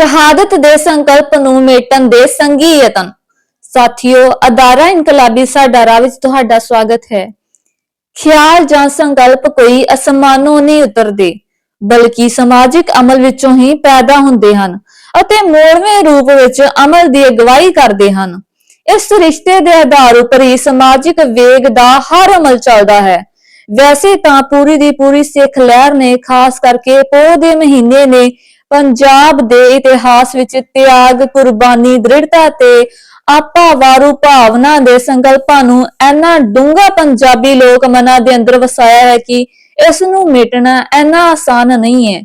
ਸ਼ਹਾਦਤ ਦੇ ਸੰਕਲਪ ਨੂੰ ਮੇਟਣ ਦੇ ਸੰਗੀ ਯਤਨ। ਸਾਥੀਓ, ਅਦਾਰਾ ਇਨਕਲਾਬੀ ਸਾਡਾ ਰਾਹ ਵਿੱਚ ਤੁਹਾਡਾ ਸਵਾਗਤ ਹੈ। ਖਿਆਲ ਜਾਂ ਸੰਕਲਪ ਕੋਈ ਅਸਮਾਨੋਂ ਨਹੀਂ ਉਤਰਦੇ, ਬਲਕਿ ਸਮਾਜਿਕ ਅਮਲ ਵਿੱਚੋਂ ਹੀ ਪੈਦਾ ਹੁੰਦੇ ਹਨ ਅਤੇ ਮੋੜਵੇਂ ਰੂਪ ਵਿੱਚ ਅਮਲ ਦੀ ਅਗਵਾਈ ਕਰਦੇ ਹਨ। ਇਸ ਰਿਸ਼ਤੇ ਦੇ ਆਧਾਰ ਉੱਪਰ ਹੀ ਸਮਾਜਿਕ ਵੇਗ ਦਾ ਹਰ ਅਮਲ ਚੱਲਦਾ ਹੈ। ਵੈਸੇ ਤਾਂ ਪੂਰੀ ਦੀ ਪੂਰੀ ਸਿੱਖ ਲਹਿਰ ਨੇ, ਖਾਸ ਕਰਕੇ ਪੋਹ ਦੇ ਮਹੀਨੇ ਨੇ ਪੰਜਾਬ ਦੇ ਇਤਿਹਾਸ ਵਿੱਚ ਤਿਆਗ, ਕੁਰਬਾਨੀ, ਦ੍ਰਿੜਤਾ ਤੇ ਆਪਾ ਵਾਰੂ ਭਾਵਨਾ ਦੇ ਸੰਕਲਪਾਂ ਨੂੰ ਐਨਾ ਡੂੰਘਾ ਪੰਜਾਬੀ ਲੋਕ ਮਨਾਂ ਦੇ ਅੰਦਰ ਵਸਾਇਆ ਹੈ ਕਿ ਇਸ ਨੂੰ ਮਿਟਣਾ ਇੰਨਾ ਆਸਾਨ ਨਹੀਂ ਹੈ।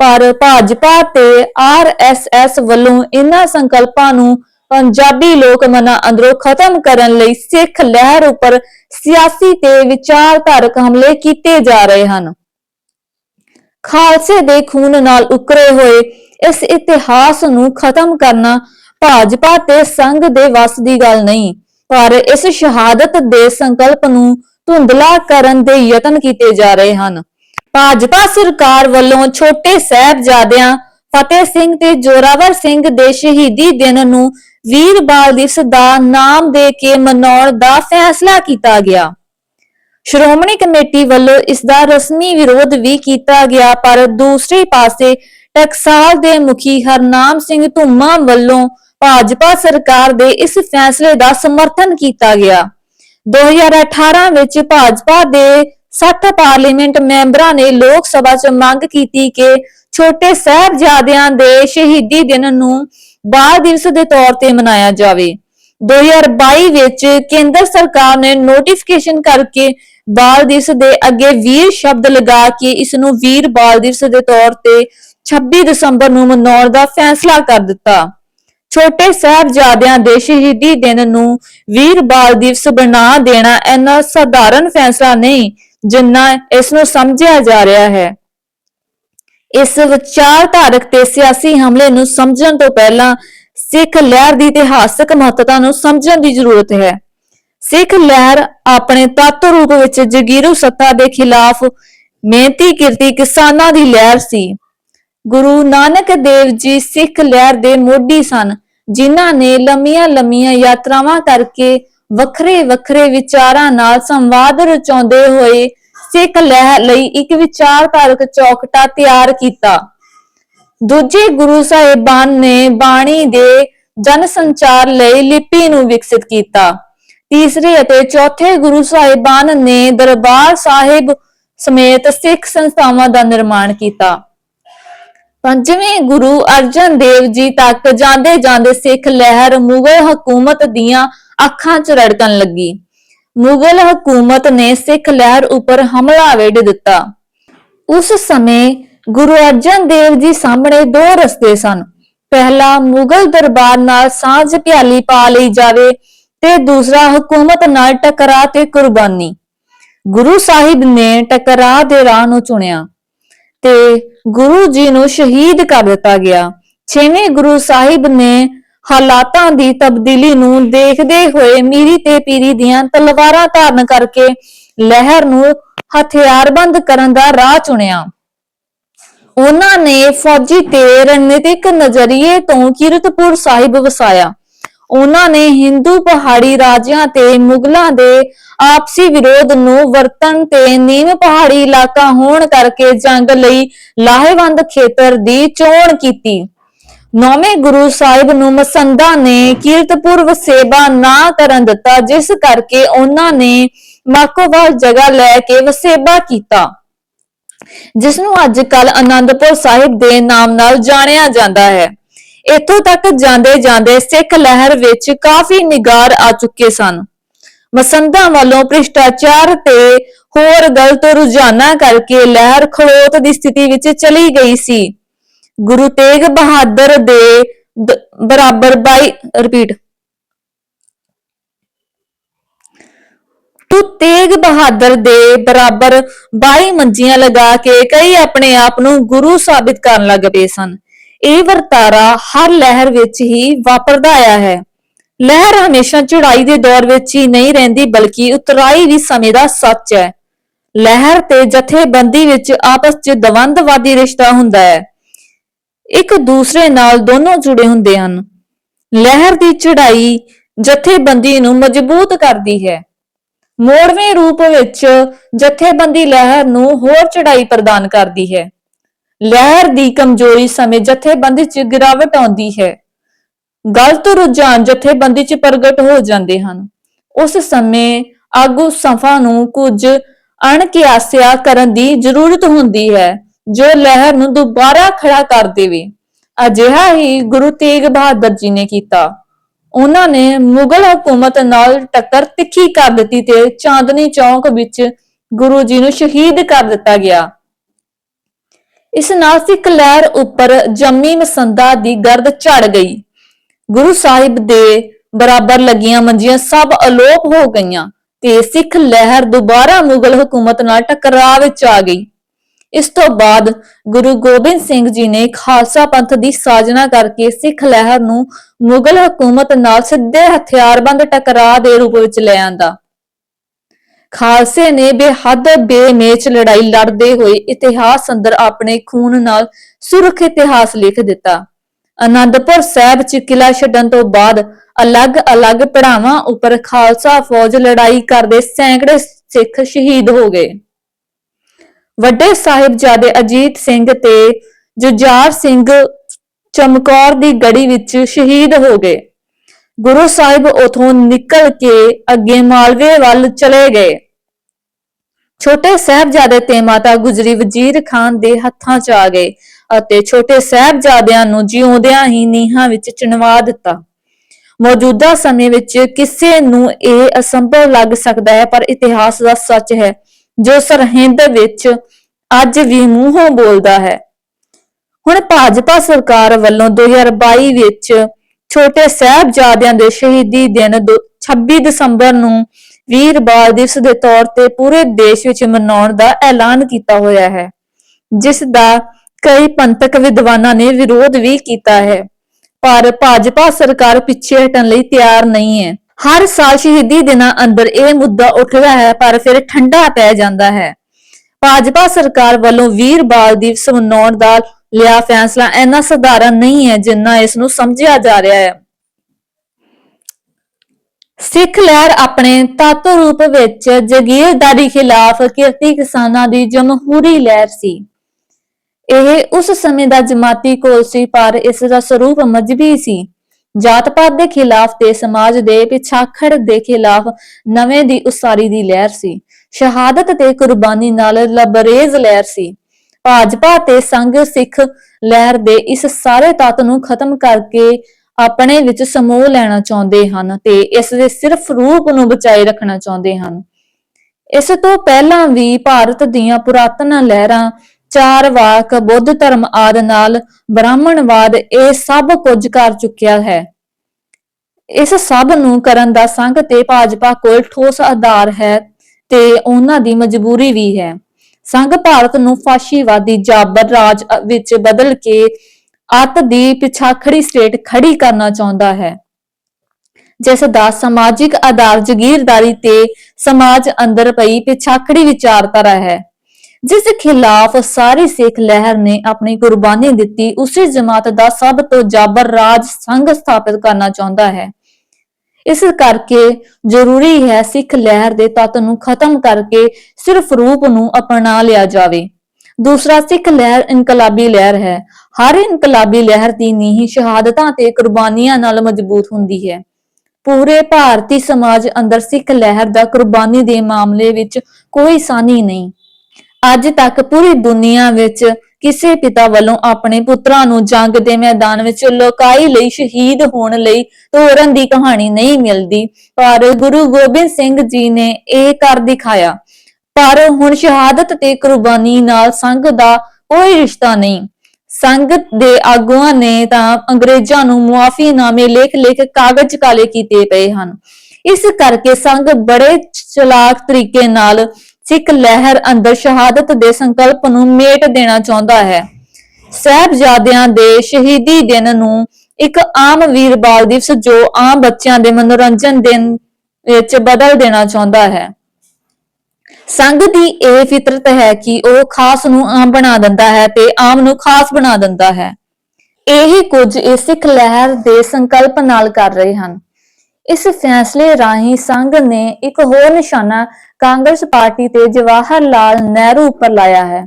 ਪਰ ਭਾਜਪਾ ਤੇ ਆਰਐਸਐਸ ਵੱਲੋਂ ਇਹਨਾਂ ਸੰਕਲਪਾਂ ਨੂੰ ਪੰਜਾਬੀ ਲੋਕ ਮਨਾਂ ਅੰਦਰੋਂ ਖਤਮ ਕਰਨ ਲਈ ਸਿੱਖ ਲਹਿਰ ਉੱਪਰ ਸਿਆਸੀ ਤੇ ਵਿਚਾਰਧਾਰਕ ਹਮਲੇ ਕੀਤੇ ਜਾ ਰਹੇ ਹਨ। ਖਾਲਸੇ ਦੇ ਖੂਨ ਨਾਲ ਉਕਰੇ ਹੋਏ, ਇਸ ਇਤਿਹਾਸ ਨੂੰ ਖਤਮ ਕਰਨਾ ਭਾਜਪਾ ਤੇ ਸੰਘ ਦੇ ਵੱਸ ਦੀ ਗੱਲ ਨਹੀਂ, ਪਰ ਇਸ ਸ਼ਹਾਦਤ ਦੇ ਸੰਕਲਪ ਨੂੰ ਧੁੰਦਲਾ ਕਰਨ ਦੇ ਯਤਨ ਕੀਤੇ ਜਾ ਰਹੇ ਹਨ। ਭਾਜਪਾ ਸਰਕਾਰ ਵੱਲੋਂ ਛੋਟੇ ਸਾਹਿਬਜ਼ਾਦਿਆਂ ਫਤਿਹ ਸਿੰਘ ਤੇ ਜੋਰਾਵਰ ਸਿੰਘ ਦੇ ਸ਼ਹੀਦੀ ਦਿਨ ਨੂੰ ਵੀਰ ਬਾਲ ਦਿਵਸ ਦਾ ਨਾਮ ਦੇ ਕੇ ਮਨਾਉਣ ਦਾ ਫੈਸਲਾ ਕੀਤਾ ਗਿਆ। ਸ਼੍ਰੋਮਣੀ ਕਮੇਟੀ ਵੱਲੋਂ ਇਸ ਦਾ ਰਸਮੀ ਵਿਰੋਧ ਵੀ ਕੀਤਾ ਗਿਆ, ਪਰ ਦੂਸਰੇ ਪਾਸੇ ਟਕਸਾਲ ਦੇ ਮੁਖੀ ਹਰਨਾਮ ਸਿੰਘ ਧੁੰਮਾ ਵੱਲੋਂ ਭਾਜਪਾ ਸਰਕਾਰ ਦੇ ਇਸ ਫੈਸਲੇ ਦਾ ਸਮਰਥਨ ਕੀਤਾ ਗਿਆ। 2018 ਵਿੱਚ ਭਾਜਪਾ ਦੇ 60 ਪਾਰਲੀਮੈਂਟ ਮੈਂਬਰਾਂ ਨੇ ਲੋਕ ਸਭਾ 'ਚ ਮੰਗ ਕੀਤੀ ਕਿ ਛੋਟੇ ਸਾਹਿਬਜ਼ਾਦਿਆਂ ਦੇ ਸ਼ਹੀਦੀ ਦਿਨ ਨੂੰ ਬਾਲ ਦਿਵਸ ਦੇ ਤੌਰ ਤੇ ਮਨਾਇਆ ਜਾਵੇ। 2022 ਵਿੱਚ ਕੇਂਦਰ ਸਰਕਾਰ ਨੇ ਨੋਟੀਫਿਕੇਸ਼ਨ ਕਰਕੇ ਬਾਲ ਦਿਵਸ ਦੇ ਅੱਗੇ ਵੀਰ ਸ਼ਬਦ ਲਗਾ ਕੇ ਇਸ ਨੂੰ ਵੀਰ ਬਾਲ ਦਿਵਸ ਦੇ ਤੌਰ ਤੇ 26 ਦਸੰਬਰ ਨੂੰ ਮਨਾਉਣ ਦਾ ਫੈਸਲਾ ਕਰ ਦਿੱਤਾ। ਛੋਟੇ ਸਾਹਿਬਜ਼ਾਦਿਆਂ ਦੇ ਸ਼ਹੀਦੀ ਦਿਨ ਨੂੰ ਵੀਰ ਬਾਲ ਦਿਵਸ ਬਣਾ ਦੇਣਾ ਇੰਨਾ ਸਧਾਰਨ ਫੈਸਲਾ ਨਹੀਂ, ਜਿੰਨਾ ਇਸ ਨੂੰ ਸਮਝਿਆ ਜਾ ਰਿਹਾ ਹੈ। ਇਸ ਵਿਚਾਰਧਾਰਕ ਤੇ ਸਿਆਸੀ ਹਮਲੇ ਨੂੰ ਸਮਝਣ ਤੋਂ ਪਹਿਲਾਂ ਸਿੱਖ ਲਹਿਰ ਦੀ ਇਤਿਹਾਸਕ ਮਹੱਤਤਾ ਨੂੰ ਸਮਝਣ ਦੀ ਜ਼ਰੂਰਤ ਹੈ। ਸਿੱਖ ਲਹਿਰ ਆਪਣੇ ਤੱਤ ਰੂਪ ਵਿੱਚ ਜਗੀਰੂ ਸੱਤਾ ਦੇ ਖਿਲਾਫ ਮਿਹਨਤੀ ਕਿਰਤੀ ਕਿਸਾਨਾਂ ਦੀ ਲਹਿਰ ਸੀ। ਗੁਰੂ ਨਾਨਕ ਦੇਵ ਜੀ ਸਿੱਖ ਲਹਿਰ ਦੇ ਮੋਢੀ ਸਨ, ਜਿਨ੍ਹਾਂ ਨੇ ਲੰਮੀਆਂ ਲੰਮੀਆਂ ਯਾਤਰਾਵਾਂ ਕਰਕੇ ਵੱਖਰੇ ਵੱਖਰੇ ਵਿਚਾਰਾਂ ਨਾਲ ਸੰਵਾਦ ਰਚਾਉਂਦੇ ਹੋਏ ਸਿੱਖ ਲਹਿਰ ਲਈ ਇੱਕ ਵਿਚਾਰਧਾਰਕ ਚੌਕਟਾ ਤਿਆਰ ਕੀਤਾ। ਦੂਜੇ ਗੁਰੂ ਸਾਹਿਬਾਨ ਨੇ ਬਾਣੀ ਦੇ ਜਨ ਸੰਚਾਰ ਲਈ ਲਿਪੀ ਨੂੰ ਵਿਕਸਿਤ ਕੀਤਾ। ਤੀਸਰੇ ਅਤੇ ਚੌਥੇ ਗੁਰੂ ਸਾਹਿਬਾਨ ਨੇ ਦਰਬਾਰ ਸਾਹਿਬ ਸਮੇਤ ਸਿੱਖ ਸੰਸਥਾਵਾਂ ਦਾ ਨਿਰਮਾਣ ਕੀਤਾ। ਪੰਜਵੇਂ ਗੁਰੂ ਅਰਜਨ ਦੇਵ ਜੀ ਤੱਕ ਜਾਂਦੇ ਜਾਂਦੇ ਸਿੱਖ ਲਹਿਰ ਮੁਗਲ ਹਕੂਮਤ ਦੀਆਂ ਅੱਖਾਂ 'ਚ ਰੜਕਣ ਲੱਗੀ। ਮੁਗਲ ਹਕੂਮਤ ਨੇ ਸਿੱਖ ਲਹਿਰ ਉੱਪਰ ਹਮਲਾ ਵੇੜ ਦਿੱਤਾ। ਉਸ ਸਮੇਂ ਗੁਰੂ ਅਰਜਨ ਦੇਵ ਜੀ ਸਾਹਮਣੇ ਦੋ ਰਸਤੇ ਸਨ। ਪਹਿਲਾ ਮੁਗਲ ਦਰਬਾਰ ਨਾਲ ਸਾਂਝ ਭਿਆਲੀ ਪਾ ਲਈ ਜਾਵੇ ਤੇ ਦੂਸਰਾ ਹਕੂਮਤ ਨਾਲ ਟਕਰਾ ਤੇ ਕੁਰਬਾਨੀ। ਗੁਰੂ ਸਾਹਿਬ ਨੇ ਟਕਰਾ ਦੇ ਰਾਹ ਨੂੰ ਚੁਣਿਆ ਤੇ ਗੁਰੂ ਜੀ ਨੂੰ ਸ਼ਹੀਦ ਕਰ ਦਿੱਤਾ ਗਿਆ। ਛੇਵੇਂ ਗੁਰੂ ਸਾਹਿਬ ਨੇ ਹਾਲਾਤਾਂ ਦੀ ਤਬਦੀਲੀ ਨੂੰ ਦੇਖਦੇ ਹੋਏ ਮੀਰੀ ਤੇ ਪੀਰੀ ਦੀਆਂ ਤਲਵਾਰਾਂ ਧਾਰਨ ਕਰਕੇ ਲਹਿਰ ਨੂੰ ਹਥਿਆਰਬੰਦ ਕਰਨ ਦਾ ਰਾਹ ਚੁਣਿਆ। ਉਹਨਾਂ ਨੇ ਫੌਜੀ ਤੇ ਰਣਨੀਤਿਕ ਨਜ਼ਰੀਏ ਤੋਂ ਕੀਰਤਪੁਰ ਸਾਹਿਬ ਵਸਾਇਆ। ਉਹਨਾਂ ਨੇ ਹਿੰਦੂ ਪਹਾੜੀ ਰਾਜਿਆਂ ਤੇ ਮੁਗਲਾਂ ਦੇ ਆਪਸੀ ਵਿਰੋਧ ਨੂੰ ਵਰਤਣ ਤੇ ਨੀਮ ਪਹਾੜੀ ਇਲਾਕਾ ਹੋਣ ਕਰਕੇ ਜੰਗ ਲਈ ਲਾਹੇਵੰਦ ਖੇਤਰ ਦੀ ਚੋਣ ਕੀਤੀ। ਨੌਵੇਂ ਗੁਰੂ ਸਾਹਿਬ ਨੂੰ ਮਸੰਦਾ ਨੇ ਕੀਰਤਪੁਰ ਵਸੇਬਾ ਨਾ ਕਰਨ ਦਿੱਤਾ, ਜਿਸ ਕਰਕੇ ਉਹਨਾਂ ਨੇ ਮਾਕੋਵਾਲ ਜਗ੍ਹਾ ਲੈ ਕੇ ਵਸੇਬਾ ਕੀਤਾ। ਜਿਸ ਨੂੰ ਅੱਜ ਕੱਲ ਆਨੰਦਪੁਰ ਸਾਹਿਬ ਦੇ ਨਾਮ ਨਾਲ ਜਾਣਿਆ ਜਾਂਦਾ ਹੈ। ਇੱਥੋਂ ਤੱਕ ਜਾਂਦੇ ਜਾਂਦੇ ਸਿੱਖ ਲਹਿਰ ਵਿੱਚ ਕਾਫੀ ਨਿਗਾਰ ਆ ਚੁੱਕੇ ਸਨ। ਮਸੰਦਾਂ ਵੱਲੋਂ ਭ੍ਰਿਸ਼ਟਾਚਾਰ ਤੇ ਹੋਰ ਗਲਤ ਰੁਝਾਨਾਂ ਕਰਕੇ ਲਹਿਰ ਖੜੋਤ ਦੀ ਸਥਿਤੀ ਵਿੱਚ ਚਲੀ ਗਈ ਸੀ। ਗੁਰੂ ਤੇਗ ਬਹਾਦਰ ਦੇ ਬਰਾਬਰ 22 ਰਿਪੀਟ ਤੂੰ ਤੇਗ ਬਹਾਦਰ ਦੇ ਬਰਾਬਰ 22 ਮੰਜੀਆਂ ਲਗਾ ਕੇ ਕਈ ਆਪਣੇ ਆਪ ਨੂੰ ਗੁਰੂ ਸਾਬਿਤ ਕਰਨ ਲੱਗ ਪਏ ਸਨ। ਇਹ ਵਰਤਾਰਾ ਹਰ ਲਹਿਰ ਵਿੱਚ ਹੀ ਵਾਪਰਦਾ ਆਇਆ ਹੈ। ਲਹਿਰ ਹਮੇਸ਼ਾ ਚੜਾਈ ਦੇ ਦੌਰ ਵਿੱਚ ਹੀ ਨਹੀਂ ਰਹਿੰਦੀ, ਬਲਕਿ ਉਤਰਾਈ ਵੀ ਸਮੇਂ ਦਾ ਸੱਚ ਹੈ। ਲਹਿਰ ਤੇ ਜਥੇਬੰਦੀ ਵਿੱਚ ਆਪਸ 'ਚ ਦਵੰਦਵਾਦੀ ਰਿਸ਼ਤਾ ਹੁੰਦਾ ਹੈ। ਇੱਕ ਦੂਸਰੇ ਨਾਲ ਦੋਨੋਂ ਜੁੜੇ ਹੁੰਦੇ ਹਨ। ਲਹਿਰ ਦੀ ਚੜਾਈ ਜਥੇਬੰਦੀ ਨੂੰ ਮਜ਼ਬੂਤ ਕਰਦੀ ਹੈ। ਮੋੜਵੇਂ ਰੂਪ ਵਿੱਚ ਜਥੇਬੰਦੀ ਲਹਿਰ ਨੂੰ ਹੋਰ ਚੜਾਈ ਪ੍ਰਦਾਨ ਕਰਦੀ ਹੈ। ਲਹਿਰ ਦੀ ਕਮਜ਼ੋਰੀ ਸਮੇਂ ਜਥੇਬੰਦੀ 'ਚ ਗਿਰਾਵਟ ਆਉਂਦੀ ਹੈ। ਗਲਤ ਰੁਝਾਨ ਜਥੇਬੰਦੀ 'ਚ ਪ੍ਰਗਟ ਹੋ ਜਾਂਦੇ ਹਨ। ਉਸ ਸਮੇਂ ਆਗੂ ਸਫਾ ਨੂੰ ਕੁਝ ਅਣਕਿਆਸਿਆ ਕਰਨ ਦੀ ਜ਼ਰੂਰਤ ਹੁੰਦੀ ਹੈ, ਜੋ ਲਹਿਰ ਨੂੰ ਦੁਬਾਰਾ ਖੜਾ ਕਰ ਦੇਵੇ। ਅਜਿਹਾ ਹੀ ਗੁਰੂ ਤੇਗ ਬਹਾਦਰ ਜੀ ਨੇ ਕੀਤਾ। ਉਹਨਾਂ ਨੇ ਮੁਗਲ ਹਕੂਮਤ ਨਾਲ ਟੱਕਰ ਤਿੱਖੀ ਕਰ ਦਿੱਤੀ ਤੇ ਚਾਂਦਨੀ ਚੌਕ ਵਿੱਚ ਗੁਰੂ ਜੀ ਨੂੰ ਸ਼ਹੀਦ ਕਰ ਦਿੱਤਾ ਗਿਆ। ਇਸ ਨਾਲ ਸਿੱਖ ਲਹਿਰ ਉੱਪਰ ਜੰਮੀ ਮਸੰਦਾ ਦੀ ਗਰਦ ਝੜ ਗਈ। ਗੁਰੂ ਸਾਹਿਬ ਦੇ ਬਰਾਬਰ ਲੱਗੀਆਂ ਮੰਜੀਆਂ ਸਭ ਅਲੋਪ ਹੋ ਗਈਆਂ ਤੇ ਸਿੱਖ ਲਹਿਰ ਦੁਬਾਰਾ ਮੁਗਲ ਹਕੂਮਤ ਨਾਲ ਟਕਰਾਅ ਵਿੱਚ ਆ ਗਈ। ਇਸ ਤੋਂ ਬਾਅਦ ਗੁਰੂ ਗੋਬਿੰਦ ਸਿੰਘ ਜੀ ਨੇ ਖਾਲਸਾ ਪੰਥ ਦੀ ਸਾਜਨਾ ਕਰਕੇ ਸਿੱਖ ਲਹਿਰ ਨੂੰ ਮੁਗਲ ਹਕੂਮਤ ਨਾਲ ਸਿੱਧੇ ਹਥਿਆਰਬੰਦ ਟਕਰਾਅ ਦੇ ਰੂਪ ਵਿੱਚ ਲੈ ਆਂਦਾ। ਖਾਲਸੇ ਨੇ ਬੇਹੱਦ ਬੇਮੇਚ ਲੜਾਈ ਲੜਦੇ ਹੋਏ ਇਤਿਹਾਸ ਅੰਦਰ ਆਪਣੇ ਖੂਨ ਨਾਲ ਸੁਰਖ ਇਤਿਹਾਸ ਲਿਖ ਦਿੱਤਾ। ਅਨੰਦਪੁਰ ਸਾਹਿਬ ਚ ਕਿਲਾ ਛੱਡਣ ਤੋਂ ਬਾਅਦ ਅਲੱਗ-ਅਲੱਗ ਪੜਾਵਾਂ ਉੱਪਰ ਖਾਲਸਾ ਫੌਜ ਲੜਾਈ ਕਰਦੇ ਸੈਂਕੜੇ ਸਿੱਖ ਸ਼ਹੀਦ ਹੋ ਗਏ। ਵੱਡੇ ਸਾਹਿਬਜ਼ਾਦੇ ਅਜੀਤ ਸਿੰਘ ਤੇ ਜੁਝਾਰ ਸਿੰਘ ਚਮਕੌਰ ਦੀ ਗੜੀ ਵਿੱਚ ਸ਼ਹੀਦ ਹੋ ਗਏ। ਗੁਰੂ ਸਾਹਿਬ ਉਥੋਂ ਨਿਕਲ ਕੇ ਅੱਗੇ ਮਾਲਵੇ ਵੱਲ ਚਲੇ ਗਏ। ਛੋਟੇ ਸਾਹਿਬਜ਼ਾਦੇ ਤੇ ਮਾਤਾ ਗੁਜਰੀ ਵਜ਼ੀਰ ਖਾਨ ਦੇ ਹੱਥਾਂ 'ਚ ਆ ਗਏ ਅਤੇ ਛੋਟੇ ਸਾਹਿਬਜ਼ਾਦਿਆਂ ਨੂੰ ਜਿਉਂਦਿਆਂ ਹੀ ਨੀਹਾਂ ਵਿੱਚ ਚਿਣਵਾ ਦਿੱਤਾ। ਮੌਜੂਦਾ ਸਮੇਂ ਵਿੱਚ ਕਿਸੇ ਨੂੰ ਇਹ ਅਸੰਭਵ ਲੱਗ ਸਕਦਾ ਹੈ, ਪਰ ਇਤਿਹਾਸ ਦਾ ਸੱਚ ਹੈ, ਜੋ ਸਰਹਿੰਦ ਵਿੱਚ ਅੱਜ ਵੀ ਮੂੰਹੋਂ ਬੋਲਦਾ ਹੈ। ਹੁਣ ਭਾਜਪਾ ਸਰਕਾਰ ਵੱਲੋਂ 2022 ਵਿੱਚ ਛੋਟੇ ਸਾਹਿਬਜ਼ਾਦਿਆਂ ਦੇ ਸ਼ਹੀਦੀ ਦਿਨ 26 ਦਸੰਬਰ ਨੂੰ ਵੀਰ ਬਾਲ ਦਿਵਸ ਦੇ ਤੌਰ ਤੇ ਪੂਰੇ ਦੇਸ਼ ਵਿੱਚ ਮਨਾਉਣ ਦਾ ਐਲਾਨ ਕੀਤਾ ਹੋਇਆ ਹੈ, ਜਿਸ ਦਾ ਕਈ ਪੰਥਕ ਵਿਦਵਾਨਾਂ ਨੇ ਵਿਰੋਧ ਵੀ ਕੀਤਾ ਹੈ। ਪਰ ਭਾਜਪਾ ਸਰਕਾਰ ਪਿੱਛੇ ਹਟਣ ਲਈ ਤਿਆਰ ਨਹੀਂ ਹੈ। ਹਰ ਸਾਲ ਸ਼ਹੀਦੀ ਦਿਨਾਂ ਅੰਦਰ ਇਹ ਮੁੱਦਾ ਉੱਠਦਾ ਹੈ, ਪਰ ਫਿਰ ਠੰਡਾ ਪੈ ਜਾਂਦਾ ਹੈ। ਭਾਜਪਾ ਸਰਕਾਰ ਵੱਲੋਂ ਵੀਰ ਬਾਲ ਦਿਵਸ ਮਨਾਉਣ ਦਾ ਲਿਆ ਫੈਸਲਾ। ਇੰਨਾ ਸਧਾਰਨ ਨਹੀਂ ਹੈ ਜਿੰਨਾ ਇਸ ਨੂੰ ਸਮਝਿਆ ਜਾ ਰਿਹਾ ਹੈ। ਸਿੱਖ ਲਹਿਰ ਆਪਣੇ ਤੱਤ ਰੂਪ ਵਿੱਚ ਜਗੀਰਦਾਰੀ ਖਿਲਾਫ ਕਿਰਤੀ ਕਿਸਾਨਾਂ ਦੀ ਜਮਹੂਰੀ ਲਹਿਰ ਸੀ। ਇਹ ਉਸ ਸਮੇਂ ਦਾ ਜਮਾਤੀ ਕੋਲ ਸੀ, ਪਰ ਇਸ ਦਾ ਸਰੂਪ ਮਜਬੀ ਸੀ। ਜਾਤ ਪਾਤ ਦੇ ਖਿਲਾਫ ਤੇ ਸਮਾਜ ਦੇ ਪਿਛਾਖੜ ਦੇ ਖਿਲਾਫ ਨਵੇਂ ਦੀ ਉਸਾਰੀ ਦੀ ਲਹਿਰ ਸੀ। ਸ਼ਹਾਦਤ ਤੇ ਕੁਰਬਾਨੀ ਨਾਲ ਲਬਰੇਜ਼ ਲਹਿਰ ਸੀ। ਭਾਜਪਾ ਤੇ ਸੰਘ ਸਿੱਖ ਲਹਿਰ ਦੇ ਇਸ ਸਾਰੇ ਤੱਤ ਨੂੰ ਖਤਮ ਕਰਕੇ ਆਪਣੇ ਵਿੱਚ ਸਮੂਹ ਲੈਣਾ ਚਾਹੁੰਦੇ ਹਨ ਤੇ ਇਸ ਦੇ ਸਿਰਫ ਰੂਪ ਨੂੰ ਬਚਾਏ ਰੱਖਣਾ ਚਾਹੁੰਦੇ ਹਨ। ਇਸ ਤੋਂ ਪਹਿਲਾਂ ਵੀ ਭਾਰਤ ਦੀਆਂ ਪੁਰਾਤਨ ਲਹਿਰਾਂ, ਚਾਰ ਵਾਕ, ਬੁੱਧ ਧਰਮ ਆਦਿ ਨਾਲ ਬ੍ਰਾਹਮਣਵਾਦ ਇਹ ਸਭ ਕੁਝ ਕਰ ਚੁੱਕਿਆ ਹੈ। ਇਸ ਸਭ ਨੂੰ ਕਰਨ ਦਾ ਸੰਘ ਤੇ ਭਾਜਪਾ ਕੋਲ ਠੋਸ ਆਧਾਰ ਹੈ ਤੇ ਉਹਨਾਂ ਦੀ ਮਜਬੂਰੀ ਵੀ ਹੈ। ਸੰਘ ਭਾਰਤ ਨੂੰ ਫਾਸ਼ੀਵਾਦੀ ਜਾਬਰ ਰਾਜ ਵਿੱਚ ਬਦਲ ਕੇ ਅੱਤ ਦੀ ਪਿਛਾਖੜੀ ਸਟੇਟ ਖੜੀ ਕਰਨਾ ਚਾਹੁੰਦਾ ਹੈ। ਜਿਸ ਦਾ ਸਮਾਜਿਕ ਆਧਾਰ ਜਗੀਰਦਾਰੀ ਤੇ ਸਮਾਜ ਅੰਦਰ ਪਈ ਪਿਛਾਖੜੀ ਵਿਚਾਰਧਾਰਾ ਹੈ। ਜਿਸ ਖਿਲਾਫ ਸਾਰੀ ਸਿੱਖ ਲਹਿਰ ਨੇ ਆਪਣੀ ਕੁਰਬਾਨੀ ਦਿੱਤੀ, ਉਸੇ ਜਮਾਤ ਦਾ ਸਭ ਤੋਂ ਜਾਬਰ ਰਾਜ ਸੰਘ ਸਥਾਪਿਤ ਕਰਨਾ ਚਾਹੁੰਦਾ ਹੈ। ਇਸ ਕਰਕੇ ਜ਼ਰੂਰੀ ਹੈ ਸਿੱਖ ਲਹਿਰ ਦੇ ਤੱਤ ਨੂੰ ਖਤਮ ਕਰਕੇ ਸਿਰਫ ਰੂਪ ਨੂੰ ਅਪਣਾ ਲਿਆ ਜਾਵੇ। ਦੂਸਰਾ, ਸਿੱਖ ਲਹਿਰ ਇਨਕਲਾਬੀ ਲਹਿਰ ਹੈ। ਹਰ ਇਨਕਲਾਬੀ ਲਹਿਰ ਦੀ ਨੀਂਹ ਸ਼ਹਾਦਤਾਂ ਤੇ ਕੁਰਬਾਨੀਆਂ ਨਾਲ ਮਜ਼ਬੂਤ ਹੁੰਦੀ ਹੈ। ਪੂਰੇ ਭਾਰਤੀ ਸਮਾਜ ਅੰਦਰ ਸਿੱਖ ਲਹਿਰ ਦਾ ਕੁਰਬਾਨੀ ਦੇ ਮਾਮਲੇ ਵਿੱਚ ਕੋਈ ਸਾਨੀ ਨਹੀਂ। ਅੱਜ ਤੱਕ ਪੂਰੀ ਦੁਨੀਆ ਵਿੱਚ ਕਿਸੇ ਪਿਤਾ ਵੱਲੋਂ ਆਪਣੇ ਪੁੱਤਰਾਂ ਨੂੰ ਜੰਗ ਦੇ ਮੈਦਾਨ ਵਿੱਚ ਲੋਕਾਈ ਲਈ ਸ਼ਹੀਦ ਹੋਣ ਲਈ ਤੋਰਨ ਦੀ ਕਹਾਣੀ ਨਹੀਂ ਮਿਲਦੀ, ਪਰ ਗੁਰੂ ਗੋਬਿੰਦ ਸਿੰਘ ਜੀ ਨੇ ਇਹ ਕਰ ਦਿਖਾਇਆ। ਪਰ ਹੁਣ ਸ਼ਹਾਦਤ ਤੇ ਕੁਰਬਾਨੀ ਨਾਲ ਸੰਘ ਦਾ ਕੋਈ ਰਿਸ਼ਤਾ ਨਹੀਂ। ਸੰਘ ਦੇ ਆਗੂਆਂ ਨੇ ਤਾਂ ਅੰਗਰੇਜ਼ਾਂ ਨੂੰ ਮੁਆਫੀਨਾਮੇ ਲਿਖ-ਲਿਖ ਕਾਗਜ਼ ਕਾਲੇ ਕੀਤੇ ਪਏ ਹਨ। ਇਸ ਕਰਕੇ ਸੰਘ ਬੜੇ ਚਲਾਕ ਤਰੀਕੇ ਨਾਲ ਸਿੱਖ ਲਹਿਰ ਅੰਦਰ ਸ਼ਹਾਦਤ ਦੇ ਸੰਕਲਪ ਨੂੰ ਮੇਟ ਦੇਣਾ ਚਾਹੁੰਦਾ ਹੈ। ਸਾਹਿਬਜ਼ਾਦਿਆਂ ਦੇ ਸ਼ਹੀਦੀ ਦਿਨ ਨੂੰ ਇੱਕ ਆਮ ਵੀਰ ਬਾਲ ਦਿਵਸ ਜੋ ਆਮ ਬੱਚਿਆਂ ਦੇ ਮਨੋਰੰਜਨ ਦਿਨ ਵਿੱਚ ਬਦਲ ਦੇਣਾ ਚਾਹੁੰਦਾ ਹੈ। ਸੰਘ ਦੀ ਇਹ ਫਿਤਰਤ ਹੈ ਕਿ ਉਹ ਖਾਸ ਨੂੰ ਆਮ ਬਣਾ ਦਿੰਦਾ ਹੈ ਤੇ ਆਮ ਨੂੰ ਖਾਸ ਬਣਾ ਦਿੰਦਾ ਹੈ। ਇਹ ਕੁਝ ਇਹ ਸਿੱਖ ਲਹਿਰ ਦੇ ਸੰਕਲਪ ਨਾਲ ਕਰ ਰਹੇ ਹਨ। ਇਸ ਫੈਸਲੇ ਰਾਹੀਂ ਸੰਘ ਨੇ ਇੱਕ ਹੋਰ ਨਿਸ਼ਾਨਾ ਕਾਂਗਰਸ ਪਾਰਟੀ ਤੇ ਜਵਾਹਰ ਲਾਲ ਨਹਿਰੂ ਉੱਪਰ ਲਾਇਆ ਹੈ।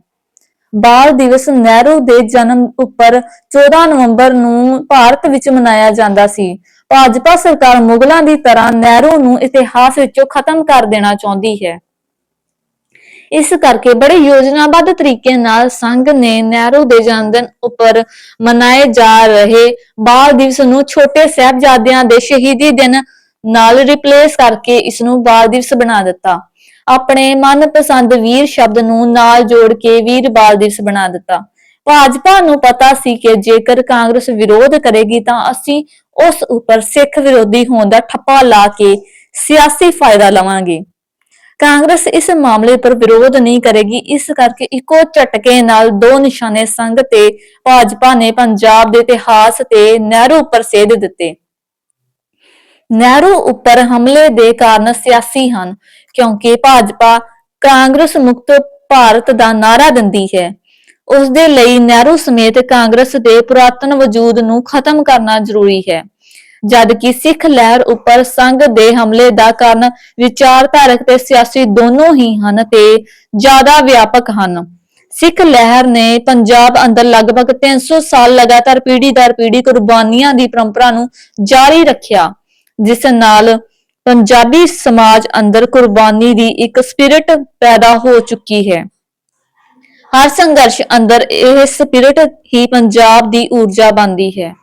ਬਾਲ ਦਿਵਸ ਨਹਿਰੂ ਦੇ ਜਨਮ ਉੱਪਰ 14 ਨਵੰਬਰ ਨੂੰ ਭਾਰਤ ਵਿੱਚ ਮਨਾਇਆ ਜਾਂਦਾ ਸੀ। ਭਾਜਪਾ ਸਰਕਾਰ ਮੁਗਲਾਂ ਦੀ ਤਰ੍ਹਾਂ ਨਹਿਰੂ ਨੂੰ ਇਤਿਹਾਸ ਵਿੱਚੋਂ ਖਤਮ ਕਰ ਦੇਣਾ ਚਾਹੁੰਦੀ ਹੈ। ਇਸ ਕਰਕੇ ਬੜੇ ਯੋਜਨਾਬੱਧ ਤਰੀਕੇ ਨਾਲ ਸੰਘ ਨੇ ਨਹਿਰੂ ਦੇ ਜਨਮਦਿਨ ਉੱਪਰ ਮਨਾਏ ਜਾ ਰਹੇ ਬਾਲ ਦਿਵਸ ਨੂੰ ਛੋਟੇ ਸਾਹਿਬਜ਼ਾਦਿਆਂ ਦੇ ਸ਼ਹੀਦੀ ਦਿਨ ਨਾਲ ਰਿਪਲੇਸ ਕਰਕੇ ਇਸ ਨੂੰ ਬਾਲ ਦਿਵਸ ਬਣਾ ਦਿੱਤਾ। ਆਪਣੇ ਮਨਪਸੰਦ ਵੀਰ ਸ਼ਬਦ ਨੂੰ ਨਾਲ ਜੋੜ ਕੇ ਵੀਰ ਬਾਲ ਦਿਵਸ ਬਣਾ ਦਿੱਤਾ। ਭਾਜਪਾ ਨੂੰ ਪਤਾ ਸੀ ਕਿ ਜੇਕਰ ਕਾਂਗਰਸ ਵਿਰੋਧ ਕਰੇਗੀ ਤਾਂ ਅਸੀਂ ਉਸ ਉੱਪਰ ਸਿੱਖ ਵਿਰੋਧੀ ਹੋਣ ਦਾ ਠੱਪਾ ਲਾ ਕੇ ਸਿਆਸੀ ਫਾਇਦਾ ਲਵਾਂਗੇ। ਕਾਂਗਰਸ ਇਸ ਮਾਮਲੇ ਪਰ ਵਿਰੋਧ ਨਹੀਂ ਕਰੇਗੀ, ਇਸ ਕਰਕੇ ਇੱਕੋ ਝਟਕੇ ਨਾਲ ਦੋ ਨਿਸ਼ਾਨੇ ਸੰਘ ਤੇ ਭਾਜਪਾ ਨੇ ਪੰਜਾਬ ਦੇ ਇਤਿਹਾਸ ਤੇ ਨਹਿਰੂ ਉੱਪਰ ਸੇਧ ਦਿੱਤੇ। ਨਹਿਰੂ ਉੱਪਰ ਹਮਲੇ ਦੇ ਕਾਰਨ ਸਿਆਸੀ ਹਨ, ਕਿਉਂਕਿ ਭਾਜਪਾ ਕਾਂਗਰਸ ਮੁਕਤ ਭਾਰਤ ਦਾ ਨਾਰਾ ਦਿੰਦੀ ਹੈ। ਉਸ ਦੇ ਲਈ ਨਹਿਰੂ ਸਮੇਤ ਕਾਂਗਰਸ ਦੇ ਪੁਰਾਤਨ ਵਜੂਦ ਨੂੰ ਖਤਮ ਕਰਨਾ ਜ਼ਰੂਰੀ ਹੈ। ਜਦਕਿ ਸਿੱਖ ਲਹਿਰ ਉੱਪਰ ਸੰਘ ਦੇ ਹਮਲੇ ਦਾ ਕਾਰਨ ਵਿਚਾਰਧਾਰਕ ਤੇ ਸਿਆਸੀ ਦੋਨੋਂ ਹੀ ਹਨ ਤੇ ਜ਼ਿਆਦਾ ਵਿਆਪਕ ਹਨ। ਸਿੱਖ ਲਹਿਰ ਨੇ ਪੰਜਾਬ ਅੰਦਰ ਲਗਭਗ 300 ਸਾਲ ਲਗਾਤਾਰ ਪੀੜ੍ਹੀ ਦਰ ਪੀੜ੍ਹੀ ਕੁਰਬਾਨੀਆਂ ਦੀ ਪਰੰਪਰਾ ਨੂੰ ਜਾਰੀ ਰੱਖਿਆ, ਜਿਸ ਨਾਲ ਪੰਜਾਬੀ ਸਮਾਜ ਅੰਦਰ ਕੁਰਬਾਨੀ ਦੀ ਇੱਕ ਸਪਿਰਿਟ ਪੈਦਾ ਹੋ ਚੁੱਕੀ ਹੈ। ਹਰ ਸੰਘਰਸ਼ ਅੰਦਰ ਇਹ ਸਪਿਰਿਟ ਹੀ ਪੰਜਾਬ ਦੀ ਊਰਜਾ ਬਣਦੀ ਹੈ।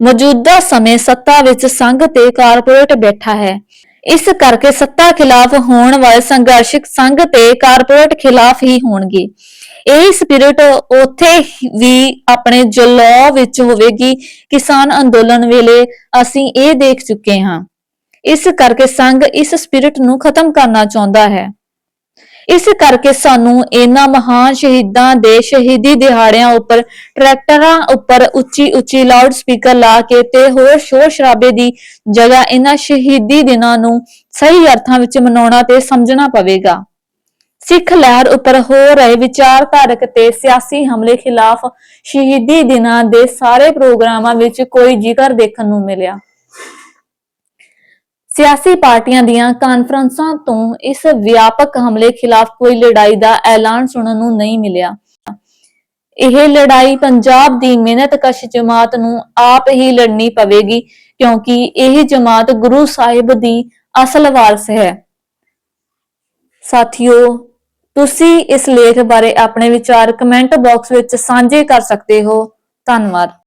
ਮੌਜੂਦਾ ਸਮੇਂ ਸੱਤਾ ਵਿੱਚ ਸੰਘ ਤੇ ਕਾਰਪੋਰੇਟ ਬੈਠਾ ਹੈ। ਇਸ ਕਰਕੇ ਸੱਤਾ ਖਿਲਾਫ ਹੋਣ ਵਾਲੇ ਸੰਘਰਸ਼ ਸੰਘ ਤੇ ਕਾਰਪੋਰੇਟ ਖਿਲਾਫ ਹੀ ਹੋਣਗੇ। ਇਹ ਸਪਿਰਿਟ ਉੱਥੇ ਵੀ ਆਪਣੇ ਜਲੌ ਵਿੱਚ ਹੋਵੇਗੀ। ਕਿਸਾਨ ਅੰਦੋਲਨ ਵੇਲੇ ਅਸੀਂ ਇਹ ਦੇਖ ਚੁੱਕੇ ਹਾਂ। ਇਸ ਕਰਕੇ ਸੰਘ ਇਸ ਸਪਿਰਿਟ ਨੂੰ ਖਤਮ ਕਰਨਾ ਚਾਹੁੰਦਾ ਹੈ। ਇਸ ਕਰਕੇ ਸਾਨੂੰ ਇਹਨਾਂ ਮਹਾਨ ਸ਼ਹੀਦਾਂ ਦੇ ਸ਼ਹੀਦੀ ਦਿਹਾੜਿਆਂ ਉੱਪਰ, ਟਰੈਕਟਰਾਂ ਉੱਪਰ ਉੱਚੀ ਉੱਚੀ ਲਾਊਡ ਸਪੀਕਰ ਲਾ ਕੇ ਤੇ ਹੋਰ ਸ਼ੋਰ ਸ਼ਰਾਬੇ ਦੀ ਜਗ੍ਹਾ ਇਹਨਾਂ ਸ਼ਹੀਦੀ ਦਿਨਾਂ ਨੂੰ ਸਹੀ ਅਰਥਾਂ ਵਿੱਚ ਮਨਾਉਣਾ ਤੇ ਸਮਝਣਾ ਪਵੇਗਾ। ਸਿੱਖ ਲਹਿਰ ਉੱਪਰ ਹੋ ਰਹੇ ਵਿਚਾਰਧਾਰਕ ਤੇ ਸਿਆਸੀ ਹਮਲੇ ਖਿਲਾਫ ਸ਼ਹੀਦੀ ਦਿਨਾਂ ਦੇ ਸਾਰੇ ਪ੍ਰੋਗਰਾਮਾਂ ਵਿੱਚ ਕੋਈ ਜ਼ਿਕਰ ਦੇਖਣ ਨੂੰ ਮਿਲਿਆ। ਸਿਆਸੀ ਪਾਰਟੀਆਂ ਦੀਆਂ ਕਾਨਫਰੰਸਾਂ ਤੋਂ ਇਸ ਵਿਆਪਕ ਹਮਲੇ ਖਿਲਾਫ ਕੋਈ ਲੜਾਈ ਦਾ ਐਲਾਨ ਸੁਣਨ ਨੂੰ ਨਹੀਂ ਮਿਲਿਆ। ਇਹ ਲੜਾਈ ਪੰਜਾਬ ਦੀ ਮਿਹਨਤਕਸ਼ ਜਮਾਤ ਨੂੰ ਆਪ ਹੀ ਲੜਨੀ ਪਵੇਗੀ, ਕਿਉਂਕਿ ਇਹ ਜਮਾਤ ਗੁਰੂ ਸਾਹਿਬ ਦੀ ਅਸਲ ਵਾਰਸ ਹੈ। ਸਾਥੀਓ, ਤੁਸੀਂ ਇਸ ਲੇਖ ਬਾਰੇ ਆਪਣੇ ਵਿਚਾਰ ਕਮੈਂਟ ਬਾਕਸ ਵਿੱਚ ਸਾਂਝੇ ਕਰ ਸਕਦੇ ਹੋ। ਧੰਨਵਾਦ।